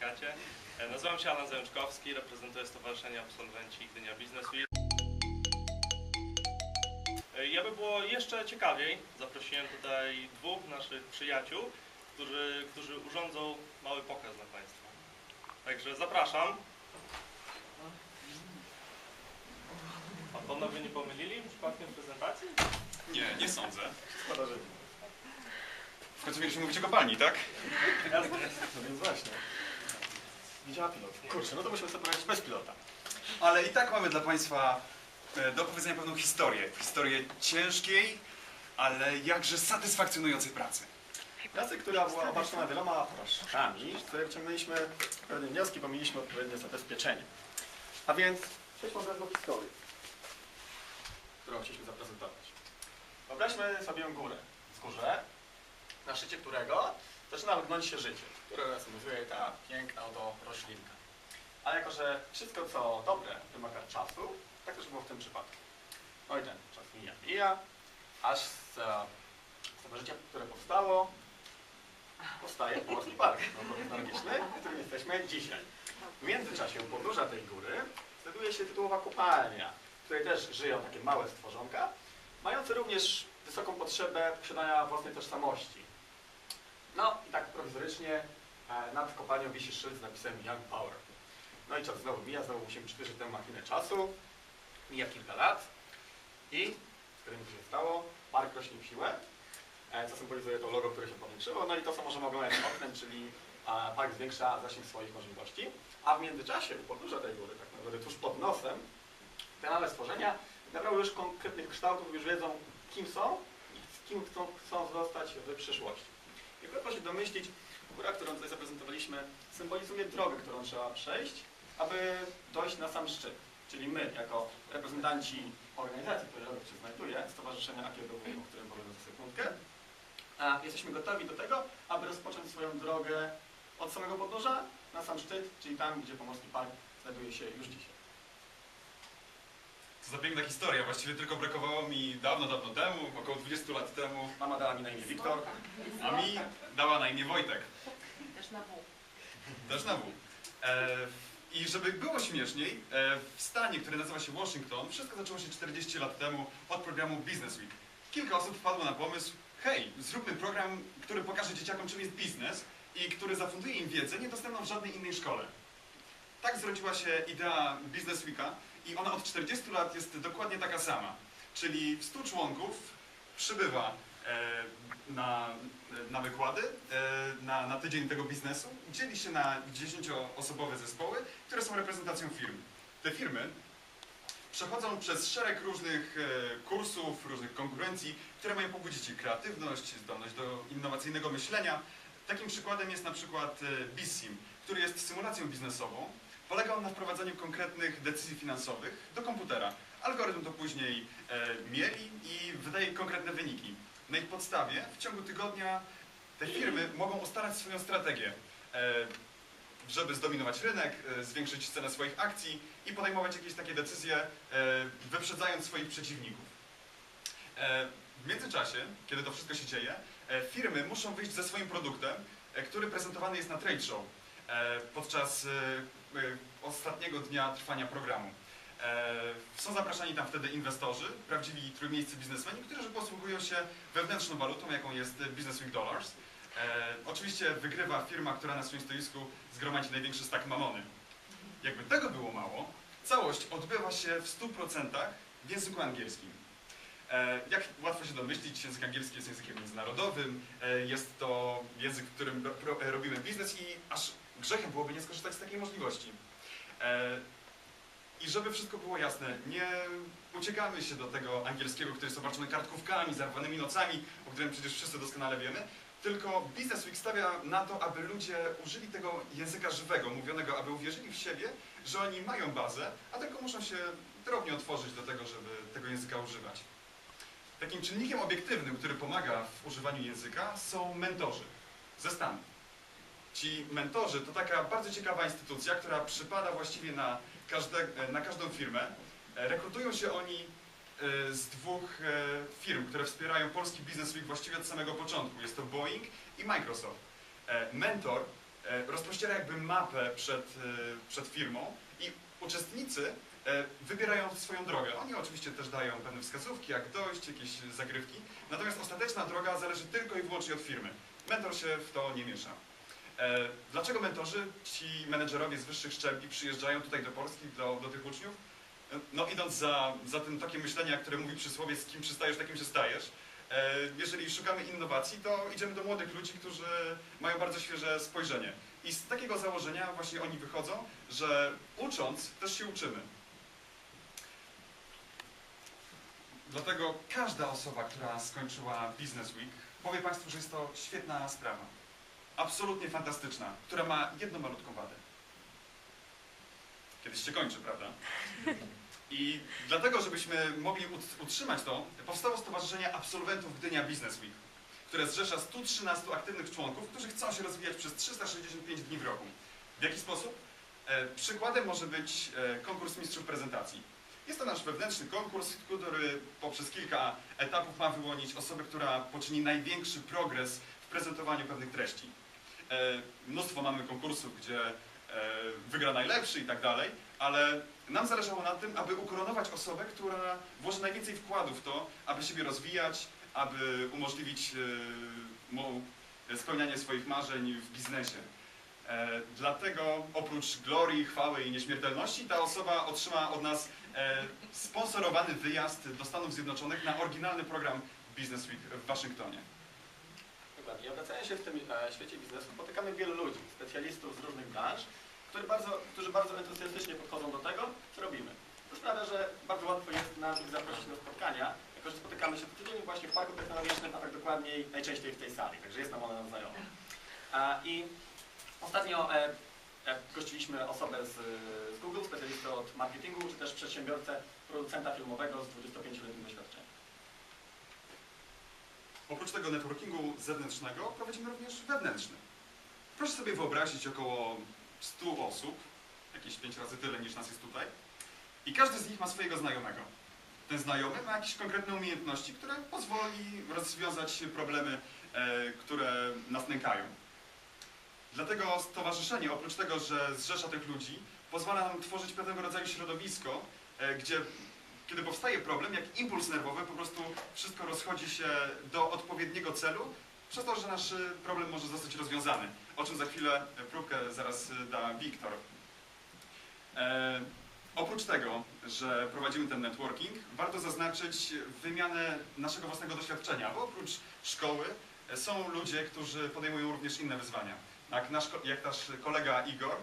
czekacie. E, Nazywam się Alan Zajączkowski, reprezentuję Stowarzyszenie Absolwenci Gdynia Business Week. E, Ja by było jeszcze ciekawiej, zaprosiłem tutaj dwóch naszych przyjaciół, którzy, którzy urządzą mały pokaz dla Państwa. Także zapraszam. A panowie nie pomylili przypadkiem prezentacji? Nie, nie sądzę. Szkoda, że nie. W końcu mieliśmy mówić o kopalni, tak? Jasne. No więc właśnie. Widziała pilot. Kurczę, no to musimy sobie poradzić bez pilota. Ale i tak mamy dla Państwa e, do opowiedzenia pewną historię. Historię ciężkiej, ale jakże satysfakcjonującej pracy. Pracy, która była obarczona wieloma porażkami, z której wyciągnęliśmy pewne wnioski, bo mieliśmy odpowiednie zabezpieczenie. A więc przejdźmy od razu do historii, którą chcieliśmy zaprezentować. Wyobraźmy sobie górę. Wzgórze, na szczycie którego zaczyna lgnąć się życie, które symbolizuje ta piękna oto roślinka. Ale jako, że wszystko co dobre wymaga czasu, tak też było w tym przypadku. No i ten czas mija, mija, aż z, tego życia, które powstało, powstaje Pomorski Park Technologiczny, w którym jesteśmy dzisiaj. W międzyczasie u podnóża tej góry znajduje się tytułowa kopalnia, w której też żyją takie małe stworzonka, mające również wysoką potrzebę posiadania własnej tożsamości. No i tak prowizorycznie e, nad kopalnią wisi szyld z napisem Young Power. No i czas znowu mija, znowu musimy przyspieszyć tę machinę czasu. Mija kilka lat i którym się stało? Park rośnie w siłę, e, co symbolizuje to logo, które się powiększyło. No i to, co możemy oglądać oknem, czyli e, park zwiększa zasięg swoich możliwości. A w międzyczasie u podnóża tej góry, tak naprawdę tuż pod nosem, te małe stworzenia nabrały już konkretnych kształtów, już wiedzą, kim są i z kim chcą, chcą zostać w przyszłości. Jak łatwo się domyślić, góra, którą tutaj zaprezentowaliśmy, symbolizuje drogę, którą trzeba przejść, aby dojść na sam szczyt. Czyli my, jako reprezentanci organizacji, która się znajduje, Stowarzyszenia AKDW, o którym powiem za sekundkę, a jesteśmy gotowi do tego, aby rozpocząć swoją drogę od samego podnóża na sam szczyt, czyli tam, gdzie Pomorski Park znajduje się już dzisiaj. To za piękna historia. Właściwie tylko brakowało mi dawno, dawno temu, około 20 lat temu, Mama dała mi na imię Wiktor. a mi dała na imię Wojtek. Też na W. Też na W. E, I żeby było śmieszniej, e, w stanie, który nazywa się Washington, wszystko zaczęło się 40 lat temu od programu Business Week. Kilka osób wpadło na pomysł, hej, zróbmy program, który pokaże dzieciakom, czym jest biznes i który zafunduje im wiedzę niedostępną w żadnej innej szkole. Tak zrodziła się idea Business Weeka i ona od 40 lat jest dokładnie taka sama. Czyli 100 członków przybywa e, na, na wykłady, e, na, na tydzień tego biznesu, dzieli się na 10-osobowe zespoły, które są reprezentacją firm. Te firmy przechodzą przez szereg różnych e, kursów, różnych konkurencji, które mają pobudzić ich kreatywność, zdolność do innowacyjnego myślenia. Takim przykładem jest na przykład BizSim, który jest symulacją biznesową. Polega on na wprowadzaniu konkretnych decyzji finansowych do komputera. Algorytm to później e, mieli i wydaje konkretne wyniki. Na ich podstawie w ciągu tygodnia te firmy mogą ustalać swoją strategię, e, żeby zdominować rynek, e, zwiększyć cenę swoich akcji i podejmować jakieś takie decyzje, e, wyprzedzając swoich przeciwników. E, W międzyczasie, kiedy to wszystko się dzieje, e, firmy muszą wyjść ze swoim produktem, e, który prezentowany jest na trade show e, podczas e, ostatniego dnia trwania programu. E, Są zapraszani tam wtedy inwestorzy, prawdziwi trójmiejscy biznesmeni, którzy posługują się wewnętrzną walutą, jaką jest Business Week Dollars. E, oczywiście wygrywa firma, która na swoim stoisku zgromadzi największy stak mamony. Jakby tego było mało, całość odbywa się w 100% w języku angielskim. E, jak łatwo się domyślić, język angielski jest językiem międzynarodowym, e, jest to język, w którym ro, ro, robimy biznes i aż grzechem byłoby nie skorzystać z takiej możliwości. E, I żeby wszystko było jasne, nie uciekamy się do tego angielskiego, który jest obarczony kartkówkami, zarwanymi nocami, o którym przecież wszyscy doskonale wiemy, tylko Business Week stawia na to, aby ludzie użyli tego języka żywego, mówionego, aby uwierzyli w siebie, że oni mają bazę, a tylko muszą się drobnie otworzyć do tego, żeby tego języka używać. Takim czynnikiem obiektywnym, który pomaga w używaniu języka są mentorzy ze Stanów. Ci mentorzy to taka bardzo ciekawa instytucja, która przypada właściwie na, każde, na każdą firmę. E, Rekrutują się oni e, z dwóch e, firm, które wspierają polski Business Week właściwie od samego początku. Jest to Boeing i Microsoft. Mentor rozpościera jakby mapę przed, przed firmą i uczestnicy wybierają swoją drogę. Oni oczywiście też dają pewne wskazówki, jak dojść, jakieś zagrywki, natomiast ostateczna droga zależy tylko i wyłącznie od firmy. Mentor się w to nie miesza. E, Dlaczego mentorzy, ci menedżerowie z wyższych szczebli przyjeżdżają tutaj do Polski, do, do tych uczniów? E, No idąc za, za tym takim myśleniem, które mówi przysłowie, z kim przystajesz, takim się stajesz. E, Jeżeli szukamy innowacji, to idziemy do młodych ludzi, którzy mają bardzo świeże spojrzenie. I z takiego założenia właśnie oni wychodzą, że ucząc też się uczymy. Dlatego każda osoba, która skończyła Business Week, powie Państwu, że jest to świetna sprawa. Absolutnie fantastyczna, która ma jedną malutką wadę. Kiedyś się kończy, prawda? I dlatego, żebyśmy mogli ut- utrzymać to, powstało Stowarzyszenie Absolwentów Gdynia Business Week, które zrzesza 113 aktywnych członków, którzy chcą się rozwijać przez 365 dni w roku. W jaki sposób? E, przykładem może być e, konkurs mistrzów prezentacji. Jest to nasz wewnętrzny konkurs, który poprzez kilka etapów ma wyłonić osobę, która poczyni największy progres w prezentowaniu pewnych treści. E, mnóstwo mamy konkursów, gdzie e, wygra najlepszy i tak dalej, ale nam zależało na tym, aby ukoronować osobę, która włoży najwięcej wkładu w to, aby siebie rozwijać, aby umożliwić e, mu spełnianie swoich marzeń w biznesie. Dlatego oprócz glorii, chwały i nieśmiertelności ta osoba otrzyma od nas sponsorowany wyjazd do Stanów Zjednoczonych na oryginalny program Business Week w Waszyngtonie. Dokładnie. Obracając się w tym e, świecie biznesu, spotykamy wielu ludzi, specjalistów z różnych branż, którzy bardzo, którzy bardzo entuzjastycznie podchodzą do tego, co robimy. To sprawia, że bardzo łatwo jest nam ich zaprosić do spotkania, jako że spotykamy się codziennie właśnie w Parku Technologicznym, a tak dokładniej najczęściej w tej sali, także jest nam ona nam znajoma. I ostatnio e, e, gościliśmy osobę z Google, specjalistę od marketingu, czy też przedsiębiorcę, producenta filmowego z 25-letnim doświadczeniem. Oprócz tego networkingu zewnętrznego prowadzimy również wewnętrzny. Proszę sobie wyobrazić około 100 osób, jakieś 5 razy tyle niż nas jest tutaj, i każdy z nich ma swojego znajomego. Ten znajomy ma jakieś konkretne umiejętności, które pozwoli rozwiązać problemy, e, które nas nękają. Dlatego stowarzyszenie, oprócz tego, że zrzesza tych ludzi, pozwala nam tworzyć pewnego rodzaju środowisko, e, gdzie kiedy powstaje problem, jak impuls nerwowy, po prostu wszystko rozchodzi się do odpowiedniego celu, przez to, że nasz y, problem może zostać rozwiązany. O czym za chwilę y, próbkę zaraz y, da Wiktor. E, oprócz tego, że prowadzimy ten networking, warto zaznaczyć wymianę naszego własnego doświadczenia, bo oprócz szkoły e, są ludzie, którzy podejmują również inne wyzwania. Jak nasz, jak nasz kolega Igor, e,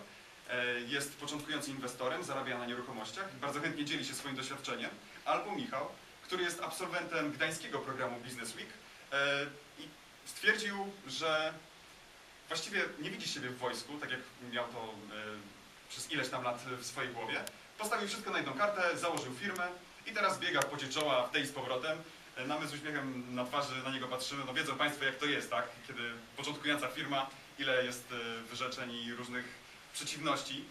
jest początkującym inwestorem, zarabia na nieruchomościach i bardzo chętnie dzieli się swoim doświadczeniem, albo Michał, który jest absolwentem gdańskiego programu Business Week e, i stwierdził, że właściwie nie widzi siebie w wojsku, tak jak miał to e, przez ileś tam lat w swojej głowie. Postawił wszystko na jedną kartę, założył firmę i teraz biega w pocie czoła w tej z powrotem. E, No my z uśmiechem na twarzy na niego patrzymy. No wiedzą Państwo jak to jest, tak? Kiedy początkująca firma, ile jest e, wyrzeczeń i różnych przeciwności.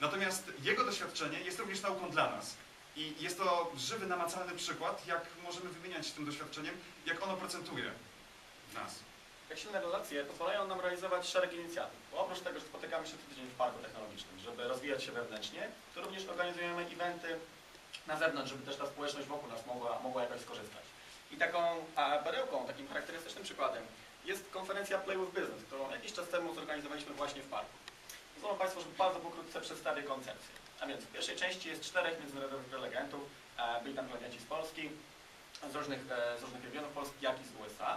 Natomiast jego doświadczenie jest również nauką dla nas. I jest to żywy, namacalny przykład, jak możemy wymieniać się tym doświadczeniem, jak ono procentuje w nas. Jak silne relacje pozwalają nam realizować szereg inicjatyw. Bo oprócz tego, że spotykamy się co tydzień w parku technologicznym, żeby rozwijać się wewnętrznie, to również organizujemy eventy na zewnątrz, żeby też ta społeczność wokół nas mogła, mogła jakoś skorzystać. I taką perełką, takim charakterystycznym przykładem jest konferencja Play with Business, którą jakiś czas temu zorganizowaliśmy właśnie w parku. Pozwolą Państwo, że bardzo pokrótce przedstawię koncepcję. A więc w pierwszej części jest czterech międzynarodowych prelegentów, e, byli tam prelegenci z Polski, z różnych, e, z różnych regionów Polski, jak i z USA.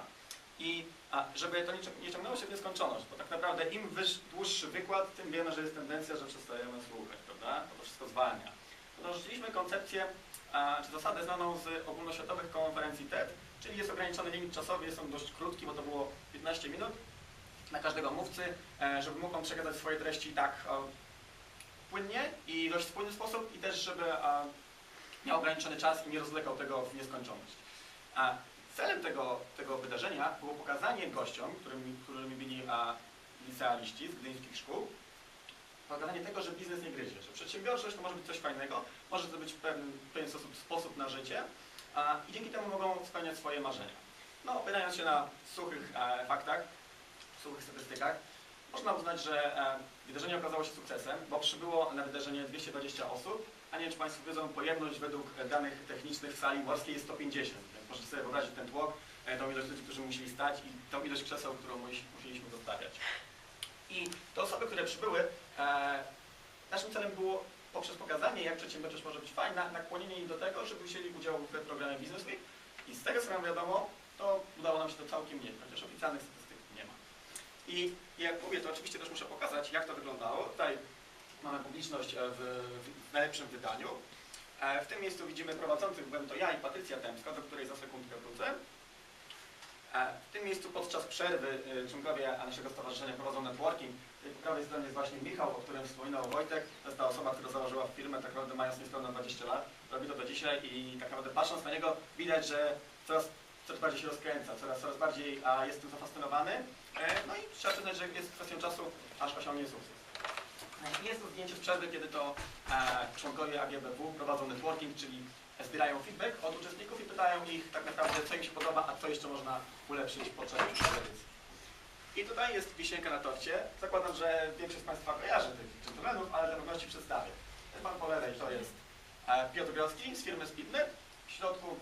I a żeby to nie, cią- nie ciągnęło się w nieskończoność, bo tak naprawdę im wyż, dłuższy wykład, tym wiemy, że jest tendencja, że przestajemy słuchać, prawda? Bo to wszystko zwalnia. Dorzuciliśmy koncepcję, a, czy zasadę znaną z ogólnoświatowych konferencji TED, czyli jest ograniczony limit czasowy, jest on dość krótki, bo to było 15 minut na każdego mówcy, e, żeby mógł on przekazać swoje treści tak e, płynnie i dość spójny sposób i też, żeby e, miał ograniczony czas i nie rozwlekał tego w nieskończoność. A celem tego, tego wydarzenia było pokazanie gościom, którymi, którymi byli licealiści z gdyńskich szkół, pokazanie tego, że biznes nie gryzie, że przedsiębiorczość to może być coś fajnego, może to być pewien, pewien sposób sposób na życie a, i dzięki temu mogą spełniać swoje marzenia. No, opierając się na suchych e, faktach, suchych statystykach, można uznać, że e, wydarzenie okazało się sukcesem, bo przybyło na wydarzenie 220 osób, a nie wiem, czy Państwo wiedzą, pojemność według e, danych technicznych w sali morskiej jest 150. Więc sobie wyobrazić ten tłok, e, tą ilość ludzi, którzy musieli stać i tą ilość krzeseł, którą musi- musieliśmy zostawiać. I te osoby, które przybyły, naszym celem było poprzez pokazanie, jak przedsiębiorczość może być fajna, nakłonienie ich do tego, żeby wzięli udział w programie Business Week. I z tego, co nam wiadomo, to udało nam się to całkiem nieźle, chociaż oficjalnych statystyk nie. I jak mówię, to oczywiście też muszę pokazać, jak to wyglądało. Tutaj mamy publiczność e, w, w najlepszym wydaniu. E, W tym miejscu widzimy prowadzących, byłem to ja i Patrycja Temska, do której za sekundkę wrócę. E, W tym miejscu podczas przerwy członkowie naszego stowarzyszenia prowadzą networking. Po prawej stronie jest właśnie Michał, o którym wspominał Wojtek. To jest ta osoba, która założyła firmę, tak naprawdę mając niespełna 20 lat. Robi to do dzisiaj i tak naprawdę patrząc na niego widać, że coraz, coraz bardziej się rozkręca, coraz, coraz bardziej a, jest tym zafascynowany. E, No i trzeba przyznać, że jest kwestią czasu, aż osiągnie sukces. E, Jest to zdjęcie z przerwy, kiedy to e, członkowie AGBW prowadzą networking, czyli zbierają feedback od uczestników i pytają ich tak naprawdę, co im się podoba, a co jeszcze można ulepszyć podczas edycji. I tutaj jest wisienka na torcie. Zakładam, że większość z Państwa kojarzy tych dżentelmenów, ale dla pewności przedstawię. Pan po lewej to jest Piotr Grodzki z firmy Speednet. W środku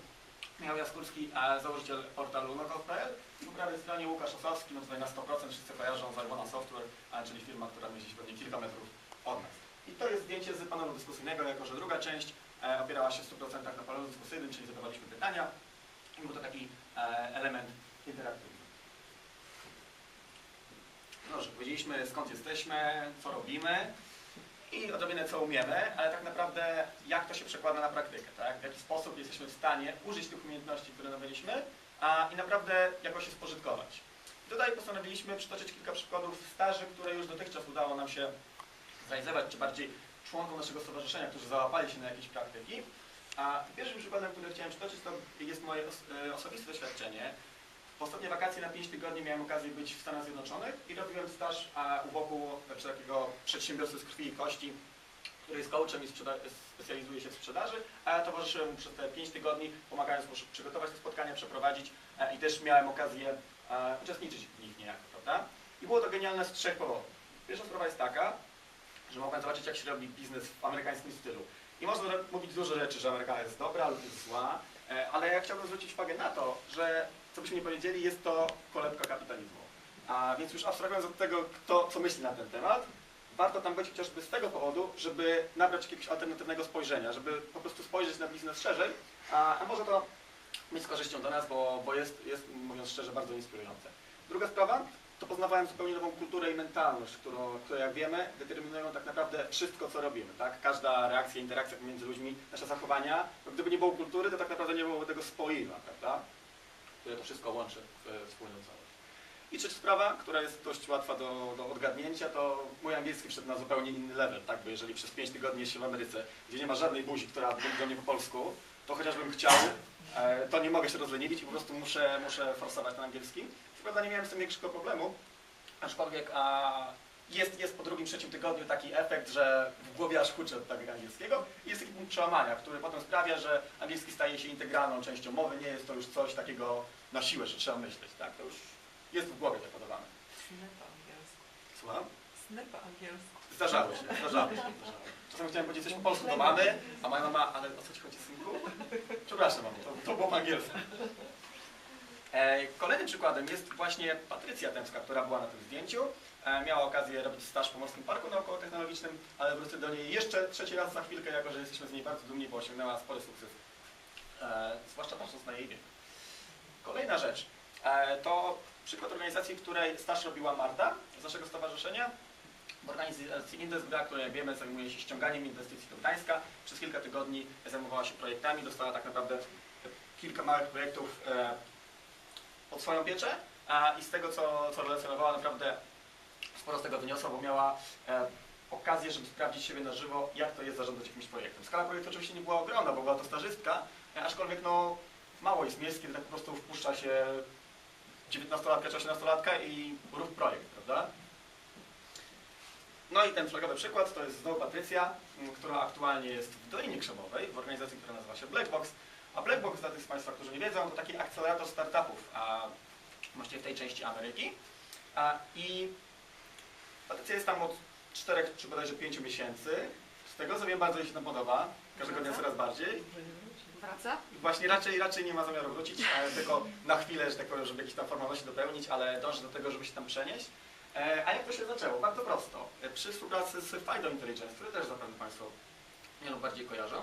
Michał Jaskórski, e, założyciel portalu knockout.pl. I po prawej stronie Łukasz Osowski, no tutaj na 100% wszyscy kojarzą z Arbona Software, czyli firma, która mieści się pewnie kilka metrów od nas. I to jest zdjęcie z panelu dyskusyjnego, jako że druga część e, opierała się w 100% na panelu dyskusyjnym, czyli zadawaliśmy pytania. I był to taki e, element interaktywny. Dobrze, powiedzieliśmy skąd jesteśmy, co robimy i odrobinę co umiemy, ale tak naprawdę jak to się przekłada na praktykę, tak? W jaki sposób jesteśmy w stanie użyć tych umiejętności, które nabyliśmy a, i naprawdę jakoś je spożytkować. Tutaj postanowiliśmy przytoczyć kilka przykładów staży, które już dotychczas udało nam się zrealizować, czy bardziej członkom naszego stowarzyszenia, którzy załapali się na jakieś praktyki. A pierwszym przykładem, który chciałem przytoczyć, to jest moje e, osobiste doświadczenie. W ostatnie wakacje na 5 tygodni miałem okazję być w Stanach Zjednoczonych i robiłem staż u boku znaczy, takiego przedsiębiorcy z krwi i kości, który jest coachem i specjalizuje się w sprzedaży, a ja towarzyszyłem mu przez te 5 tygodni, pomagając mu przygotować te spotkania, przeprowadzić e, i też miałem okazję e, uczestniczyć w nich niejako, prawda? I było to genialne z trzech powodów. Pierwsza sprawa jest taka, że mogłem zobaczyć, jak się robi biznes w amerykańskim stylu. I można mówić dużo rzeczy, że Ameryka jest dobra lub jest zła, e, ale ja chciałbym zwrócić uwagę na to, że co byśmy nie powiedzieli, jest to kolebka kapitalizmu. A więc już abstrahując od tego, kto co myśli na ten temat, warto tam być chociażby z tego powodu, żeby nabrać jakiegoś alternatywnego spojrzenia, żeby po prostu spojrzeć na biznes szerzej, a, a może to być z korzyścią do nas, bo, bo jest, jest, mówiąc szczerze, bardzo inspirujące. Druga sprawa, to poznawałem zupełnie nową kulturę i mentalność, którą, które jak wiemy determinują tak naprawdę wszystko, co robimy. Tak? Każda reakcja, interakcja między ludźmi, nasze zachowania. No, gdyby nie było kultury, to tak naprawdę nie byłoby tego spoiwa, prawda? Które to wszystko łączy w wspólną całość. I trzecia sprawa, która jest dość łatwa do, do odgadnięcia, to mój angielski wszedł na zupełnie inny level, tak? Bo jeżeli przez 5 tygodni się w Ameryce, gdzie nie ma żadnej buzi, która mówi do mnie po polsku, to chociażbym chciał, e, to nie mogę się rozleniwić i po prostu muszę, muszę forsować ten angielski. Co nie miałem z tym większego problemu, aczkolwiek a, jest, jest po drugim, trzecim tygodniu taki efekt, że w głowie aż huczy od tego angielskiego i jest taki punkt przełamania, który potem sprawia, że angielski staje się integralną częścią mowy, nie jest to już coś takiego na siłę, że trzeba myśleć, tak? To już jest w głowie dekodowane. Snę po angielsku. Słucham? Po angielsku. Zdarzało się, zdarzało się. zdarzało się. Czasem chciałem powiedzieć coś po polsku do mamy, a moja mama, ale o co ci chodzi, synku? Przepraszam, mamo, to, to było po angielsku. E, kolejnym przykładem jest właśnie Patrycja Temska, która była na tym zdjęciu. E, miała okazję robić staż w Pomorskim Parku Naukowo-Technologicznym, ale wrócę do niej jeszcze trzeci raz za chwilkę, jako że jesteśmy z niej bardzo dumni, bo osiągnęła spory sukces. E, zwłaszcza patrząc na jej wiek. Kolejna rzecz e, to przykład organizacji, w której staż robiła Marta z naszego stowarzyszenia. W organizacji Indesgra, która jak wiemy zajmuje się ściąganiem inwestycji do Gdańska. Przez kilka tygodni zajmowała się projektami, dostała tak naprawdę kilka małych projektów pod swoją pieczę i z tego, co, co relacjonowała, naprawdę sporo z tego wyniosła, bo miała e, okazję, żeby sprawdzić siebie na żywo, jak to jest zarządzać jakimś projektem. Skala projektu oczywiście nie była ogromna, bo była to stażystka, e, aczkolwiek no, mało jest miejsc, kiedy tak po prostu wpuszcza się 19-latka czy 18-latka i rób projekt, prawda? No i ten flagowy przykład to jest znowu Patrycja, która aktualnie jest w Dolinie Krzemowej, w organizacji, która nazywa się Blackbox. A Blackbox, dla tych z Państwa, którzy nie wiedzą, to taki akcelerator startupów, a właściwie w tej części Ameryki. A, I Patrycja jest tam od 4 czy bodajże 5 miesięcy. Z tego co wiem, bardzo jej się tam podoba. Każdego dnia coraz bardziej. Wraca? Właśnie raczej, raczej nie ma zamiaru wrócić, e, tylko na chwilę, że tak powiem, żeby jakieś tam formalności dopełnić, ale dąży do tego, żeby się tam przenieść. E, A jak to się zaczęło? Bardzo prosto. Przy współpracy z Fido Intelligence, który też zapewne Państwo nie bardziej kojarzą,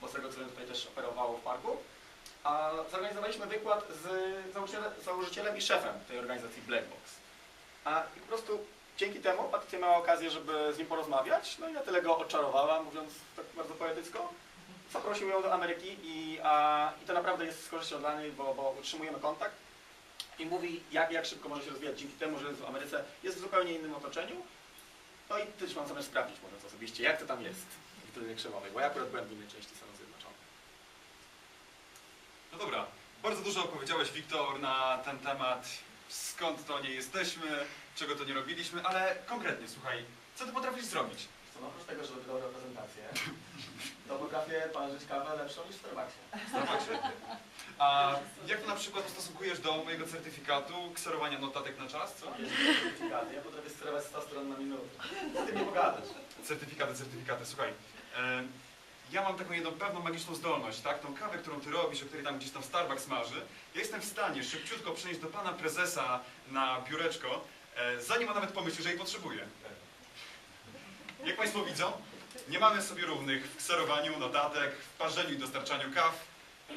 bo z tego co wiem tutaj też operowało w parku, a zorganizowaliśmy wykład z założycielem, założycielem i szefem tej organizacji Blackbox. A i po prostu dzięki temu Patrycja miała okazję, żeby z nim porozmawiać, no i na tyle go oczarowała, mówiąc tak bardzo poetycko. Zaprosił ją do Ameryki i, a, i to naprawdę jest z korzyścią dla niej, bo, bo utrzymujemy kontakt i mówi, jak, jak szybko może się rozwijać dzięki temu, że jest w Ameryce, jest w zupełnie innym otoczeniu. No i też mam zamiar sprawdzić, mówiąc osobiście, jak to tam jest w Dolinie Krzemowej, bo ja akurat byłem w innej części Stanów Zjednoczonych. No dobra, bardzo dużo opowiedziałeś, Wiktor, na ten temat, skąd to nie jesteśmy, czego to nie robiliśmy, ale konkretnie, słuchaj, co ty potrafisz zrobić? Co, no oprócz tego, że robię dobrą prezentację, to potrafię parzyć kawę lepszą niż w Starbucksie. Starbucksie. A jak to na przykład ustosunkujesz do mojego certyfikatu kserowania notatek na czas, co? Jest certyfikaty, ja potrafię sterować 100 stron na minutę. Z tym nie pogadasz. Certyfikaty, certyfikaty, słuchaj. E, ja mam taką jedną pewną magiczną zdolność, tak? Tą kawę, którą ty robisz, o której tam gdzieś tam Starbucks marzy, ja jestem w stanie szybciutko przynieść do pana prezesa na biureczko, e, zanim on nawet pomyśli, że jej potrzebuje. Jak państwo widzą, nie mamy sobie równych w kserowaniu notatek, w parzeniu i dostarczaniu kaw,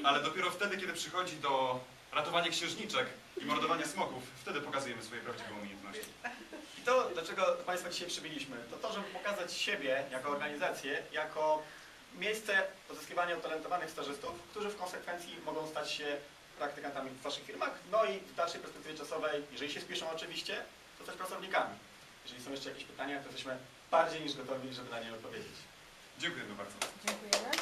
ale dopiero wtedy, kiedy przychodzi do ratowania księżniczek i mordowania smoków, wtedy pokazujemy swoje prawdziwe umiejętności. I to, dlaczego Państwa dzisiaj przybyliśmy, to to, żeby pokazać siebie jako organizację, jako miejsce pozyskiwania utalentowanych stażystów, którzy w konsekwencji mogą stać się praktykantami w Waszych firmach, no i w dalszej perspektywie czasowej, jeżeli się spieszą oczywiście, to też pracownikami. Jeżeli są jeszcze jakieś pytania, to jesteśmy bardziej niż gotowi, żeby na nie odpowiedzieć. Dziękujemy bardzo. Dziękujemy.